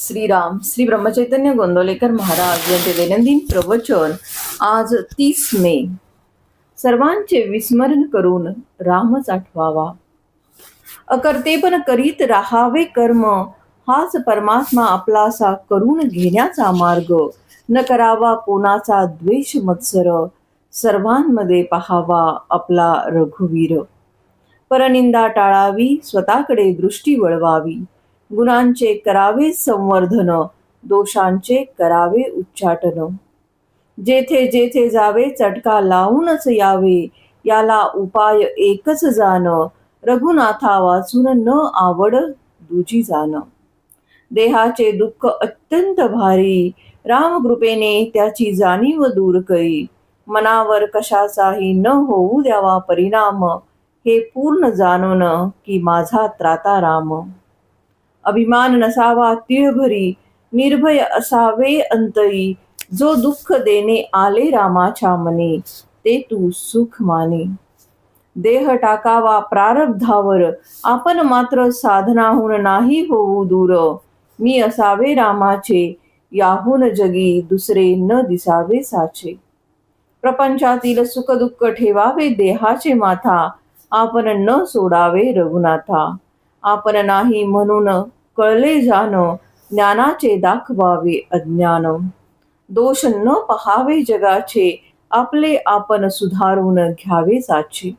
श्रीराम श्री ब्रह्मचैतन्य गोंदवलेकर महाराज यांचे दैनंदिन प्रवचन आज तीस मे. सर्वांचे विस्मरण करून रामच आठवावा. अकर्तेपण करीत राहावे कर्म हाच परमात्मा आपलासा करून घेण्याचा मार्ग. न करावा कोणाचा द्वेष मत्सर सर्वांमध्ये पहावा आपला रघुवीर. परनिंदा टाळावी स्वतःकडे दृष्टी वळवावी. गुणांचे करावे संवर्धन दोषांचे करावे उच्चाटन. जेथे जेथे जावे चटका लावूनच यावे याला उपाय एकच जाण. रघुनाथा वाचून न आवड दुजी जाण. देहाचे दुःख अत्यंत भारी रामकृपेने त्याची जाणीव दूर करी. मनावर कशाचाही न होऊ द्यावा परिणाम हे पूर्ण जाणून की माझा त्राता राम अभिमान नसावा तिळभरी निर्भय असावे अंतरी. जो दुःख देणे आले रामाच्या मने ते तू सुख माने. देह टाकावा प्रारब्धावर आपण मात्र साधनाहून नाही होऊ दूर. मी असावे रामाचे याहून जगी दुसरे न दिसावे साचे. प्रपंचातील सुख दुःख ठेवावे देहाचे माथा आपण न सोडावे रघुनाथा. आपण नाही म्हणून कळले जाण ज्ञानाचे दाखवावे अज्ञान. दोष न पहावे जगाचे आपले आपण सुधारून घ्यावे साचे.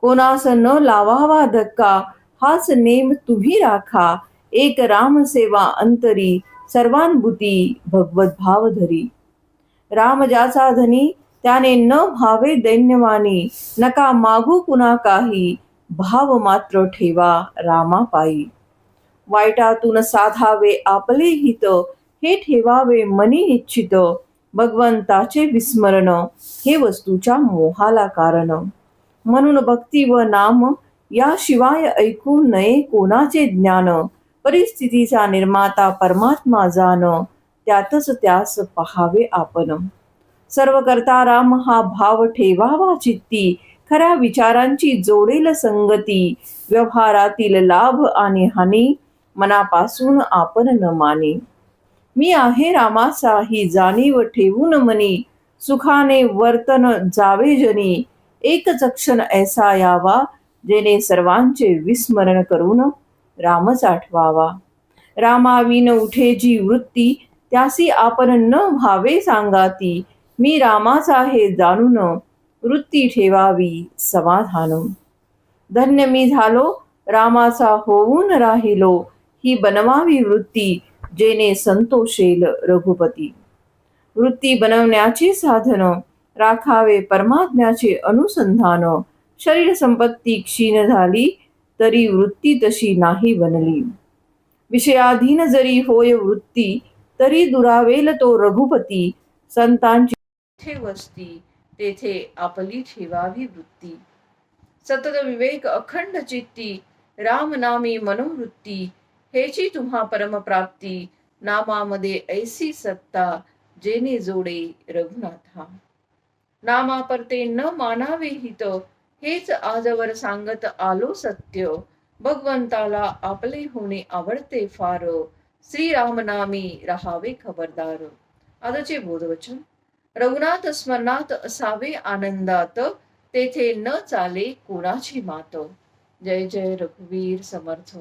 कोणास न लावावा धक्का हाच नेम तुम्ही राखा. एक राम सेवा अंतरी सर्वांभूती भगवत भाव धरी राम ज्याचा धनी त्याने न भावे दैन्यवानी नका मागू कुणा काही. भाव मात्र ठेवा रामापायी. वाईटातून साधावे आपले हित हे ठेवावे मनी इच्छित. भगवंताचे विस्मरण हे वस्तूच्या मोहाला कारण. म्हणून भक्ती व नाम याशिवाय ऐकू नये कोणाचे ज्ञान. परिस्थितीचा निर्माता परमात्मा जाण त्यातच त्यास पहावे आपण. सर्व करता राम हा भाव ठेवावा चित्ती. खऱ्या विचारांची जोडेल संगती व्यवहारातील लाभ आणि हानी मनापासून आपण न माने. मी आहे रामाचा ही जाणीव ठेवून मनी सुखाने वर्तन जावे जनी एक क्षण ऐसा यावा जेणे सर्वांचे विस्मरण करून रामच आठवावा रामाविन उठे जी वृत्ती त्यासी आपण न व्हावे सांगाती मी रामाचा हे जाणून वृत्ती ठेवावी समाधान धन्य मी झालो रामाचा होऊन राहिलो ही बनवावी वृत्ती जेने संतोषेल रघुपती. वृत्ती बनवण्याचे साधन राखावे परमात्म्याचे अनुसंधान शरीर संपत्ती क्षीण झाली तरी वृत्ती तशी नाही बनली. विषयाधीन जरी होय वृत्ती तरी दुरावेल तो रघुपती संतांची वस्ती तेथे आपली ठेवावी वृत्ती. सतत विवेक अखंड चित्ती रामनामी मनोवृत्ती हेची तुम्हा परमप्राप्ती नामामध्ये ऐसी सत्ता जेने जोडे रघुनाथा. नामापरते न मानावे हित हेच आजवर सांगत आलो सत्य. भगवंताला आपले होणे आवडते फार. श्रीरामनामी राहावे खबरदार. आजचे बोधवचन. रघुनाथ स्मरणात असावे आनंदात तेथे न चाले कोणाची मात. जय जय रघुवीर समर्थ.